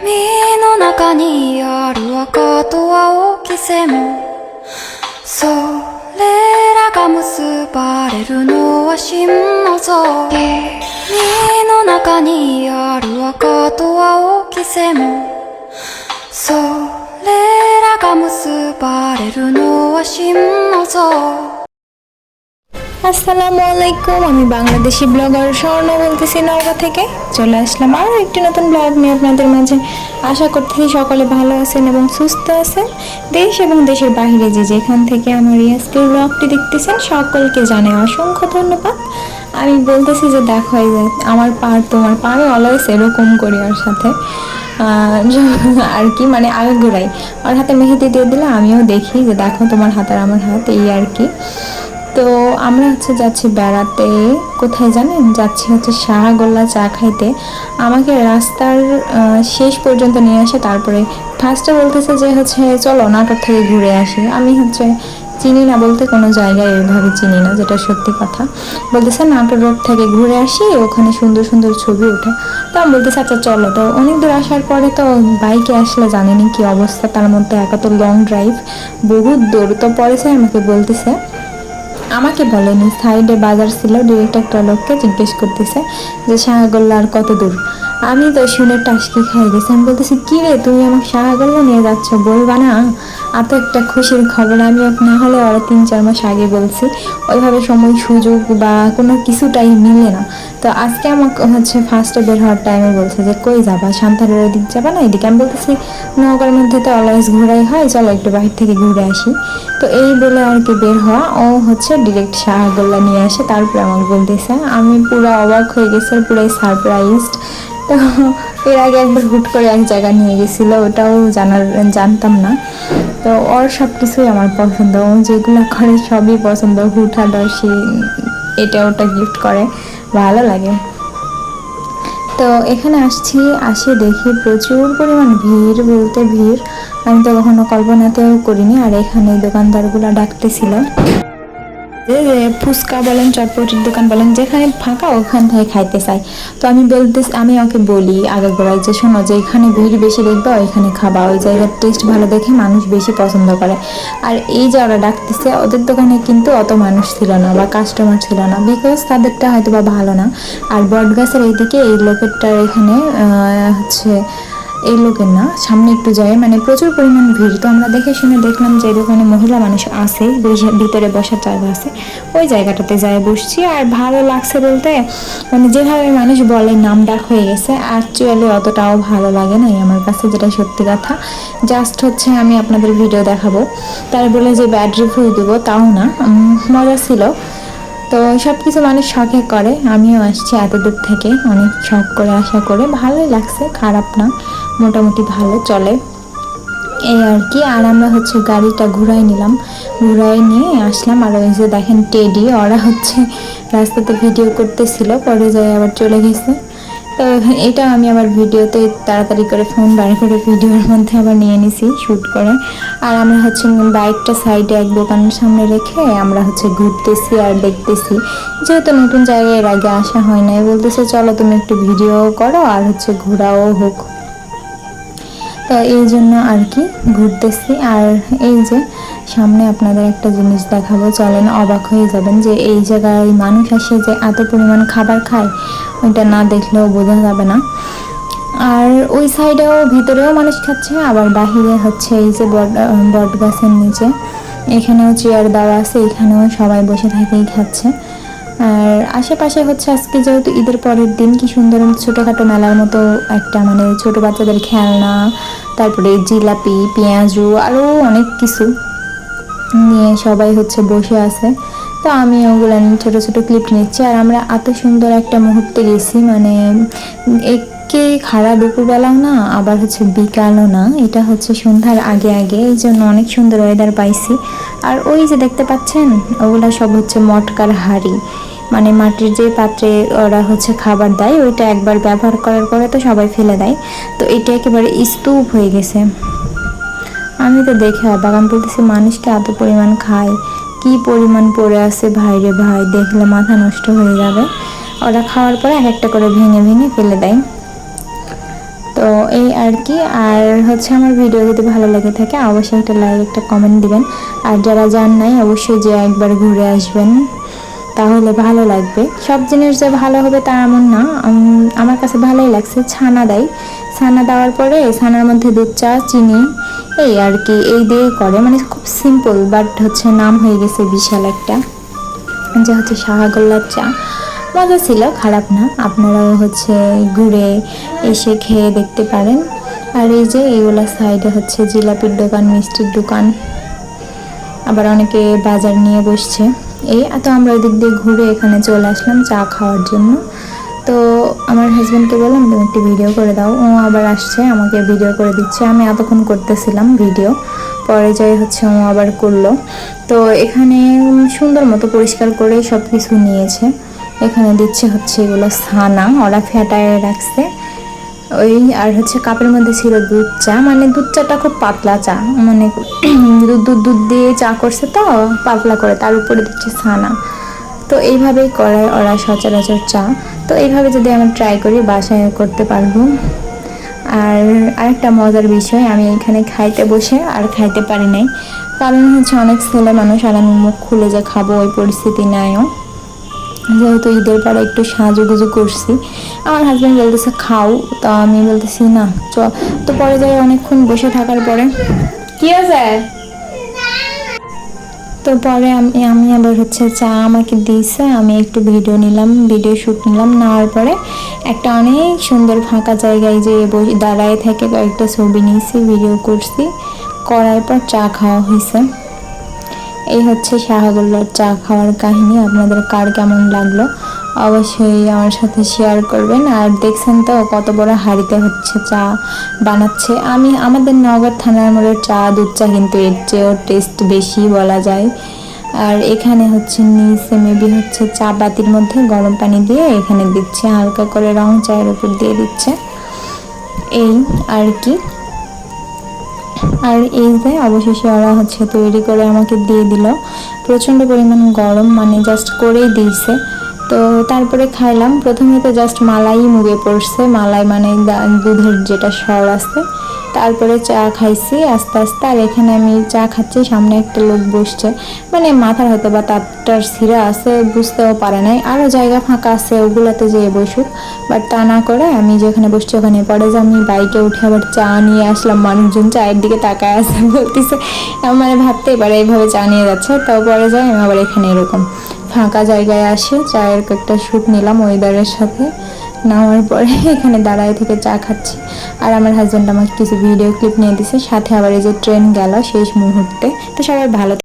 身の中にある赤と青き線それらが結ばれるのは真の像。身の中にある赤と青き線それらが結ばれるのは真の像。আসসালামু আলাইকুম, আমি বাংলাদেশি ব্লগার স্বর্ণ বলতেছি নওগাঁ থেকে। চলে আসলাম আরও একটি নতুন ব্লগ নিয়ে আপনাদের মাঝে। আশা করতেছি সকলে ভালো আছেন এবং সুস্থ আছেন। দেশ এবং দেশের বাইরে যে যেখান থেকে আমার এই আজকের ব্লগটি দেখতেছেন, সকলকে জানাই অসংখ্য ধন্যবাদ। আমি বলতেছি যে দেখো এই যে আমার পা, তোমার পা আমি অলওয়েজ এরকম করি ওর সাথে। আর কি মানে আগে ঘুরাই ওর হাতে মেহেদি দিয়ে দিলে আমিও দেখি যে দেখো তোমার হাত আর আমার হাত, এই আর কি। তো আমরা হচ্ছে যাচ্ছি বেড়াতে। কোথায় জানেন? যাচ্ছি হচ্ছে শাহগোল্লা চা খাইতে। আমাকে রাস্তার শেষ পর্যন্ত নিয়ে আসে, তারপরে ফার্স্টে বলতেছে যে হচ্ছে, চলো নাটক থেকে ঘুরে আসি। আমি হচ্ছে চিনি না বলতে কোনো জায়গায় এভাবে চিনি না, যেটা সত্যি কথা। বলতেছে, নাটোর রোড থেকে ঘুরে আসি, ওখানে সুন্দর সুন্দর ছবি ওঠে। তো আমি বলতেছি আচ্ছা চলো। তো অনেক দূর আসার পরে তো বাইকে আসলে জানেনি কি অবস্থা, তার মধ্যে একা তো লং ড্রাইভ বহুত দূর। তো পরে আমাকে বলতেছে আমাকে বলেনি সাইডে বাজার ছিল ডিরেক্ট একটা লোককে জিজ্ঞেস করতেছে যে সাহাগোল্লা আর কত দূর? আমি তো শুনে টাসকি খেয়ে গেছি। আমি বলতেছি, কি রে, তুমি আমাকে শাহগোল্লা নিয়ে যাচ্ছ, বলবা না? আর তো একটা খুশির খবর, আমি না হলে ওরা তিন, চার মাস আগে বলছি, ওইভাবে সময়, সুযোগ বা কোনো কিছুটাই মিলে না। তো আজকে আমাকে হচ্ছে ফার্স্টে বের হওয়ার টাইমে বলছে যে, কই যাবা? শান্তারের ওদিক যাবা না এদিকে? আমি বলতেছি নৌকার মধ্যে তো অলওয়েজ ঘোরাই হয়, চলো একটু বাহির থেকে ঘুরে আসি। তো এই বলে আর কি বের হওয়া, ও হচ্ছে ডিরেক্ট শাহগোল্লা নিয়ে আসে, তারপরে আমাকে বলতেছে, আমি পুরো অবাক হয়ে গেছি, পুরাই সারপ্রাইজড তো এর আগে একবার হুট করে এক জায়গা নিয়ে গেছিল, ওটাও জানার, জানতাম না। তো ওর সব কিছুই আমার পছন্দ। ও যেগুলো করে সবই পছন্দ। হুঠা দর্শি এটা ওটা গিফট করে। ভালো লাগে। তো এখানে আসছি, আসে দেখি প্রচুর পরিমাণ ভিড় বলতে ভিড়। আমি তো কখনো কল্পনাতেও করিনি, আর এখানে দোকানদারগুলো ডাকতেছিল। ফুচকা বলেন, চটপটির দোকান বলেন, যেখানে ফাঁকা ওখান থেকে খাইতে চাই তো আমি বলতে, আমি ওকে বলি আগে গোড়ায় যে, শোনো যে, এখানে ভিড় বেশি দেখবে, ওইখানে খাবা। ওই জায়গার টেস্ট ভালো দেখে মানুষ বেশি পছন্দ করে। আর এই যে ওরা ডাকতেছে, ওদের দোকানে কিন্তু অত মানুষ ছিল না বা কাস্টমার ছিল না বিকজ তাদেরটা হয়তো বা ভালো না। আর বটগাছের এইদিকে এই লোকেরটার এখানে হচ্ছে এই লোকের না, সামনে একটু যায়। মানে প্রচুর পরিমাণ ভিড়। তো আমরা দেখে শুনে দেখলাম যে দোকানে মহিলা মানুষ আছে ভিতরে বসার জায়গা আছে। ওই জায়গাটাতে যায় বসছি। আর ভালো লাগছে বলতে মানে যেভাবে মানুষ বলে, নাম ডাক হয়ে গেছে। অ্যাকচুয়ালি অতটাও ভালো লাগে নাই আমার কাছে, যেটা সত্যি কথা। জাস্ট হচ্ছে আমি আপনাদের ভিডিও দেখাবো। তার বলে যে ব্যাড রিভিউ দেবো। তাও না। মজা ছিল। তো সব কিছু মানুষ শখে করে। আমিও আসছি এত দূর থেকে। অনেক শখ করে, আশা করে। ভালোই লাগছে, খারাপ না। মোটামুটি ভালো, চলে। এই আর কি, আর আমরা হচ্ছে গাড়িটা ঘুরাই নিলাম। ঘুরাই নিয়ে আসলাম, আর ওই যে দেখেন টেডি, ওরা হচ্ছে রাস্তাতে ভিডিও করতেছিল, পরে যায় আবার চলে গেছে। তো এটা আমি আবার ভিডিওতে তাড়াতাড়ি করে ফোন বার করে ভিডিওর মধ্যে আবার নিয়ে নিছি শ্যুট করে। আর আমরা হচ্ছে বাইকটা সাইডে এক দোকানের সামনে রেখে আমরা হচ্ছে ঘুরতেছি আর দেখতেছি। যেহেতু নতুন জায়গায় এর আগে আসা হয় নাই, বলতেছে, চলো তুমি একটু ভিডিও করো, আর হচ্ছে ঘোরাও হোক। তো এই জন্য আর কি ঘুরতেছি। আর এই যে সামনে আপনাদের একটা জিনিস দেখাবো, চলেন অবাক হয়ে যাবেন যে এই জায়গায় মানুষ আসে যে এত পরিমাণ খাবার খায়, ওইটা না দেখলেও বোঝা যাবে না। আর ওই সাইডেও ভিতরেও মানুষ খাচ্ছে, আবার বাহিরে হচ্ছে এই যে বট গাছের নিচে। এখানেও চেয়ার দেওয়া আছে, এখানেও সবাই বসে থেকেই খাচ্ছে। আর আশেপাশে হচ্ছে আজকে যেহেতু ঈদের পরের দিন, কি সুন্দর ছোটোখাটো মেলার মতো একটা মানে ছোট বাচ্চাদের খেলনা, তারপরে জিলাপি, পেঁয়াজু আরও অনেক কিছু নিয়ে সবাই হচ্ছে বসে আছে। তো আমি ওগুলো ছোটো ছোটো ক্লিপ নিচ্ছি। আর আমরা এত সুন্দর একটা মুহূর্তে গেছি মানে একে খাড়া দুপুরবেলাও না, আবার হচ্ছে বিকালও না। এটা হচ্ছে সন্ধ্যার আগে আগে, এই জন্য অনেক সুন্দর ওয়েদার পাইছি। আর ওই যে দেখতে পাচ্ছেন, ওগুলা সব হচ্ছে মটকার হাড়ি। মানে মাটির যে পাত্রে ওরা হচ্ছে খাবার দেয়, ওইটা একবার ব্যবহার করার পরে তো সবাই ফেলে দেয়। তো এটা একেবারে স্তূপ হয়ে গেছে। আমি তো দেখে আমি বলতেছি মানুষকে এত পরিমাণ খায়? কি পরিমাণ পড়ে আছে? ভাই রে ভাই, দেখলে মাথা নষ্ট হয়ে যাবে। ওরা খাওয়ার পরে এক একটা করে ভেঙে ভেঙে ফেলে দেয়। তো এই আর কি। আর হচ্ছে আমার ভিডিও যদি ভালো লেগে থাকে, অবশ্যই একটা লাইক একটা কমেন্ট দিবেন। আর যারা যান নাই, অবশ্যই যে একবার ঘুরে আসবেন, তাহলে ভালো লাগবে। সব জিনিস যে ভালো হবে তা এমন না। আমার কাছে ভালোই লাগছে ছানা দেয়। ছানা দেওয়ার পরে ছানার মধ্যে দুধ, চা, চিনি, এই আর কি, এই দিয়ে করে। মানে খুব সিম্পল বাট হচ্ছে নাম হয়ে গেছে বিশাল একটা। যে হচ্ছে শাহাগোল্লার চা। মজা ছিল, খারাপ না। আপনারাও হচ্ছে ঘুরে এসে খেয়ে দেখতে পারেন। আর এই যে এইগুলা সাইডে হচ্ছে জিলাপির দোকান, মিষ্টির দোকান। আবার অনেকে বাজার নিয়ে বসছে। এই তো আমরা ওই দিক দিয়ে ঘুরে এখানে চলে আসলাম চা খাওয়ার জন্য। তো আমার হাজব্যান্ডকে বললাম, তুমি একটি ভিডিও করে দাও। ও আবার আসছে, আমাকে ভিডিও করে দিচ্ছে। আমি এতক্ষণ করতেছিলাম ভিডিও পরে যাই হচ্ছে ও আবার করল। তো এখানে সুন্দর মতো পরিষ্কার করে সব কিছু নিয়েছে। এখানে দিচ্ছে হচ্ছে এগুলো ছানা, ওরা ফেটায় রাখছে। ওই, আর হচ্ছে কাপের মধ্যে ছিল দুধ চা মানে দুধ চাটা খুব পাতলা চা মানে দুধ দুধ দুধ দিয়ে চা করছে তো, পাতলা করে, তার উপরে দিচ্ছে ছানা। তো এইভাবেই করে ওরা সচরাচর চা। তো এইভাবে যদি আমি ট্রাই করি, বাসায় করতে পারব। আর আরেকটা মজার বিষয়, আমি এখানে খাইতে বসে আর খাইতে পারি নাই। কারণ হচ্ছে অনেক ছেলে মানুষ, আর আমি মুখ খুলে যে খাব, ওই পরিস্থিতি নাইও। যেহেতু ঈদের পরে একটু সাজুগুজু করছি। আমার হাজব্যান্ড বলতেছে, খাও। তা আমি বলতেছি, না চ তো পরে যাই অনেকক্ষণ বসে থাকার পরে। কি আছে তো পরে আমি আমি আবার হচ্ছে চা আমাকে দিয়েছে, আমি একটু ভিডিও নিলাম ভিডিও শ্যুট নিলাম, নেওয়ার পরে একটা অনেক সুন্দর ফাঁকা জায়গায় যে দাঁড়ায় থেকে কয়েকটা ছবি নিয়েছি ভিডিও করছি। করার পর চা খাওয়া হয়েছে। এই হচ্ছে শাহগুল্লার চা খাওয়ার কাহিনী, আপনাদের কার কেমন লাগল অবশ্যই আমার সাথে শেয়ার করবেন। আর দেখছেন তো কত বড় হাঁড়িতে হচ্ছে চা বানাচ্ছে। আমি, আমাদের নগর থানার মোড়ের চা দুধ চা কিন্তু এর চেয়েও টেস্ট বেশি বলা যায়। আর এখানে হচ্ছে নিচে মেবি হচ্ছে চা বাতির মধ্যে গরম পানি দিয়ে এখানে দিচ্ছে, হালকা করে রং চায়ের উপর দিয়ে দিচ্ছে। এই আর কি। আর এই যে অবশেষে ওরা হচ্ছে তৈরি করে আমাকে দিয়ে দিল। প্রচণ্ড পরিমাণ গরম মানে জাস্ট করেই দিয়েছে। তো তারপরে খাইলাম। প্রথমে তো জাস্ট মালাই মুগে পড়ছে। মালাই মানে দুধের যেটা স্বর আছে। তারপরে চা খাইছি, আস্তে আস্তে। আর এখানে আমি চা খাচ্ছি, সামনে একটা লোক বসছে। মানে মাথার হয়তো বা তারটার সিরা আছে, বুঝতেও পারে নাই। আরও জায়গা ফাঁকা আছে, ওগুলোতে যেয়ে বসুক। বাট তা না করে আমি যেখানে বসছি, ওখানে পরে যে আমি বাইকে উঠে আবার চা নিয়ে আসলাম। মানুষজন চায়ের দিকে তাকায় আছে বলতেছে। মানে ভাবতেই পারে, এইভাবে চা নিয়ে যাচ্ছে। তাও পরে যাই, আমি আবার এখানে এরকম। ফাঁকা জায়গায় আসে, চায়ের কয়েকটা শ্যুট নিলাম ওয়েদারের সাথে। নেওয়ার পরে এখানে দাঁড়ায় থেকে চা খাচ্ছি। আর আমার হাজব্যান্ড আমাকে কিছু ভিডিও ক্লিপ নিয়ে দিছে, সাথে আবার এই যে ট্রেন গেল শেষ মুহূর্তে। তো সবাই ভালো